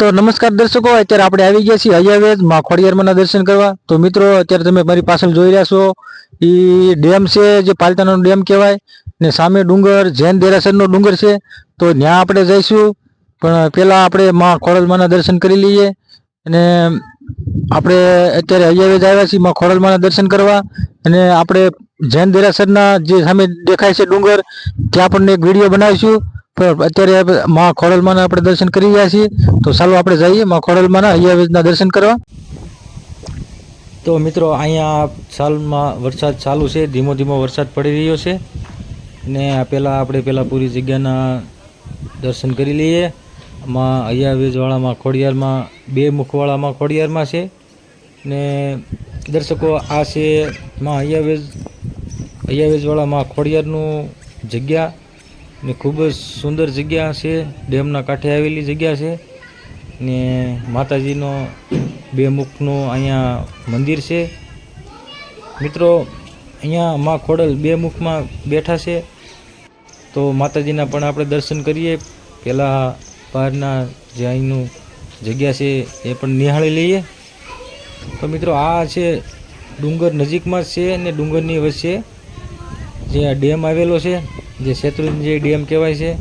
તો નમસ્કાર દર્શકો, અત્યારે આપણે આવી ગયા છીએ અયાવેજમાં ખોડિયારમાંના દર્શન કરવા. તો મિત્રો, અત્યારે તમે મારી પાછળ જોઈ રહ્યા છો એ ડેમ છે, જે પાલતાનો ડેમ કહેવાય, ને સામે ડુંગર, જૈન દેરાસરનો ડુંગર છે. તો ત્યાં આપણે જઈશું, પણ પહેલાં આપણે માં ખોડલમાંના દર્શન કરી લઈએ. અને આપણે અત્યારે અયાવેજ આવ્યા છીએ, માં ખોડલમાંના દર્શન કરવા. અને આપણે જૈન દેરાસરના જે સામે દેખાય છે ડુંગર, ત્યાં પણ એક વીડિયો બનાવીશું. અત્યારે મા ખોડલમાંના આપણે દર્શન કરી રહ્યા છીએ. તો ચાલો આપણે જઈએ મા ખોડલમાંના અયાવેજના દર્શન કરવા. તો મિત્રો, અહીંયા સાલમાં વરસાદ ચાલુ છે. ધીમો ધીમો વરસાદ પડી રહ્યો છે. ને પહેલાં આપણે પહેલાં પૂરી જગ્યાના દર્શન કરી લઈએ. માં અયાવેજવાળામાં ખોડિયારમાં, બે મુખવાળામાં ખોડિયારમાં છે. ને દર્શકો, આ છે માં અયાવેજ અયાવેજવાળામાં ખોડિયારનું જગ્યા. ને ખૂબ જ સુંદર જગ્યા છે. ડેમના કાંઠે આવેલી જગ્યા છે. ને માતાજીનો બે મુખનું અહીંયા મંદિર છે. મિત્રો, અહીંયા માં ખોડલ બે મુખમાં બેઠા છે. તો માતાજીના પણ આપણે દર્શન કરીએ. પહેલાં બહારના જે અહીંનું જગ્યા છે એ પણ નિહાળી લઈએ. તો મિત્રો, આ છે ડુંગર નજીકમાં છે અને ડુંગરની વચ્ચે જે આ ડેમ આવેલો છે. જે શેત્રુંજય ડેમ કહેવાય છે,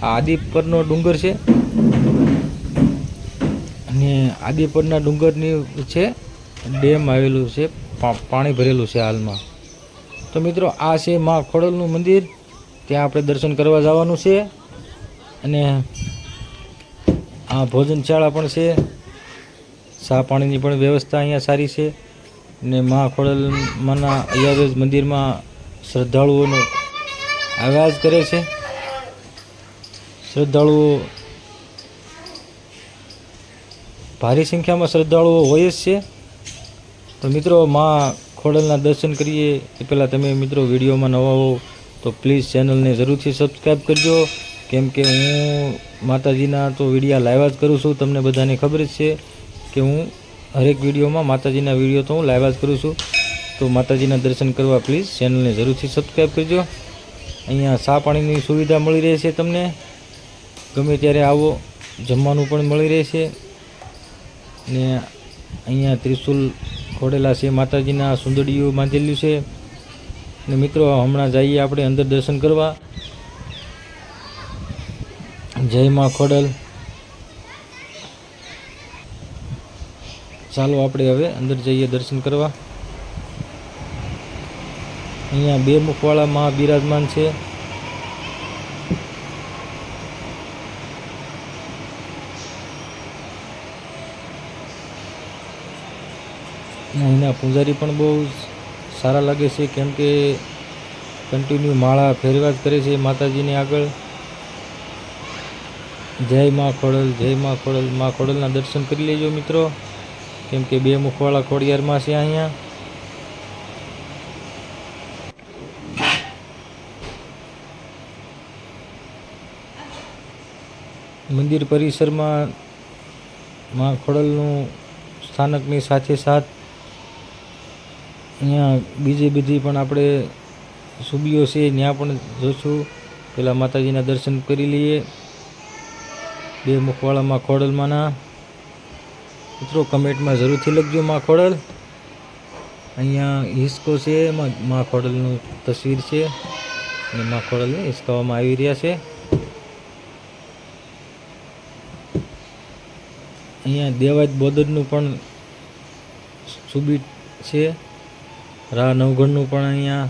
આ આદિપરનો ડુંગર છે. અને આદિપરના ડુંગરની છે, ડેમ આવેલું છે પાણી ભરેલું છે હાલમાં. તો મિત્રો, આ છે મા ખોડલનું મંદિર. ત્યાં આપણે દર્શન કરવા જવાનું છે. અને આ ભોજનશાળા પણ છે. ચા પાણીની પણ વ્યવસ્થા અહીંયા સારી છે. ને મા ખોડલમાંના અયાવેજ મંદિરમાં શ્રદ્ધાળુઓનો આવાજ કરે છે? શ્રદ્ધાળુઓ, ભારી સંખ્યામાં શ્રદ્ધાળુઓ હોય જ છે. તો મિત્રો, માં ખોડલના દર્શન કરીએ. એ પહેલાં તમે મિત્રો વિડીયોમાં નવા હો, તો પ્લીઝ ચેનલને જરૂરથી સબસ્ક્રાઈબ કરજો. કેમ કે હું માતાજીના તો વિડીયા લાઈવ જ કરું છું, તમને બધાને ખબર જ છે કે હું હરેક વિડીયોમાં માતાજીના વીડિયો તો હું લાઈવ જ કરું છું. તો માતાજીના દર્શન કરવા પ્લીઝ ચેનલને જરૂરથી સબસ્ક્રાઈબ કરજો. અહીંયા ચા પાણીની સુવિધા મળી રહેશે તમને? ગમે ત્યારે આવો, જમવાનું પણ મળી રહેશે ને અહીંયા ત્રિશુલ ખોડેલા છે, માતાજીના સુંદડીઓ બાંધેલું છે. ને મિત્રો, હમણાં જઈએ આપણે અંદર દર્શન કરવા. જય માં ખોડલ. ચાલો આપણે હવે અંદર જઈએ દર્શન કરવા. અહીંયા બે મુખવાળા મહા બિરાજમાન છે. અહીંના પૂજારી પણ બહુ સારા લાગે છે, કેમ કે કન્ટિન્યુ માળા ફેરવા કરે છે માતાજીની આગળ. જય મા ખોડલ, જય મા ખોડલ, મા ખોડલના દર્શન કરી લેજો મિત્રો. કેમ કે બે મુખવાળા ખોડિયારમાં છે અહીંયા. મંદિર પરિસરમાં માં ખોડલનું સ્થાનકની સાથે સાથ. અહીંયા બીજી બીજી પણ આપણે સુબીઓ છે ત્યાં પણ જોઈશું પહેલાં માતાજીના દર્શન કરી લઈએ. બે મુખવાળામાં ખોડલમાંના મિત્રો, કમેન્ટમાં જરૂરથી લખજો માં ખોડલ. અહીંયા હિસ્કો છે, એમાં માં ખોડલનું તસવીર છે. અને માં ખોડલને હિસકાવવામાં આવી રહ્યા છે. અહીંયા દેવાયત બોદરનું પણ સુબી છે. રા નવગણનું પણ અહીંયા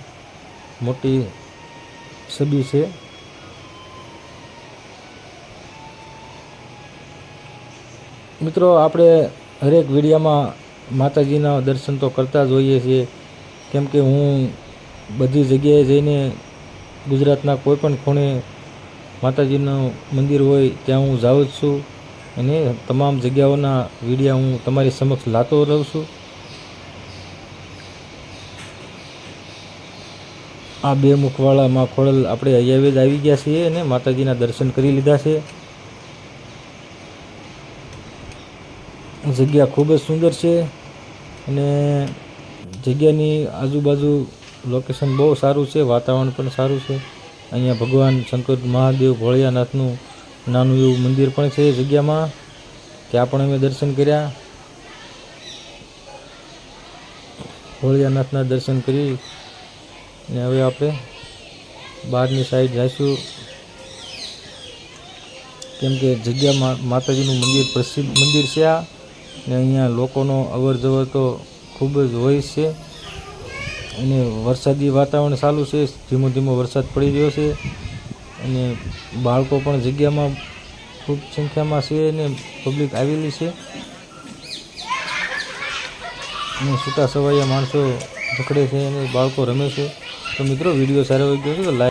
મોટી સબી છે. મિત્રો, આપણે હરેક વિડીયામાં માતાજીના દર્શન તો કરતા જ હોઈએ છીએ. કેમ કે હું બધી જગ્યાએ જઈને ગુજરાતના કોઈ પણ ખૂણે માતાજીનું મંદિર હોય, ત્યાં હું જાઉં જ છું. અને તમામ જગ્યાઓના વિડીયા હું તમારી સમક્ષ લાતો રહું છું. આ બે મુખવાળામાં ખોડલ આપણે અયાવેજ આવી ગયા છીએ અને માતાજીના દર્શન કરી લીધા છે. જગ્યા ખૂબ જ સુંદર છે અને જગ્યાની આજુબાજુ લોકેશન બહુ સારું છે, વાતાવરણ પણ સારું છે. અહીંયા ભગવાન શંકર મહાદેવ ભોળિયાનાથનું નાનું એવું મંદિર પણ છે જગ્યામાં ત્યાં પણ અમે દર્શન કર્યા. ભોળિયાનાથના દર્શન કરી ને હવે આપણે બહારની સાઈડ જઈશું. કેમ કે જગ્યામાં માતાજીનું મંદિર પ્રસિદ્ધ મંદિર છે આ, ને અહીંયા લોકોનો અવર જવર તો ખૂબ જ હોય છે. અને વરસાદી વાતાવરણ ચાલુ છે, ધીમો ધીમો વરસાદ પડી રહ્યો છે. અને બાળકો પણ જગ્યામાં ખૂબ સંખ્યામાં છે અને પબ્લિક આવેલી છે. અને છૂટા છવાયા માણસો પકડે છે અને બાળકો રમે છે. તો મિત્રો વીડિયો સારો લાગ્યો તો લાઈક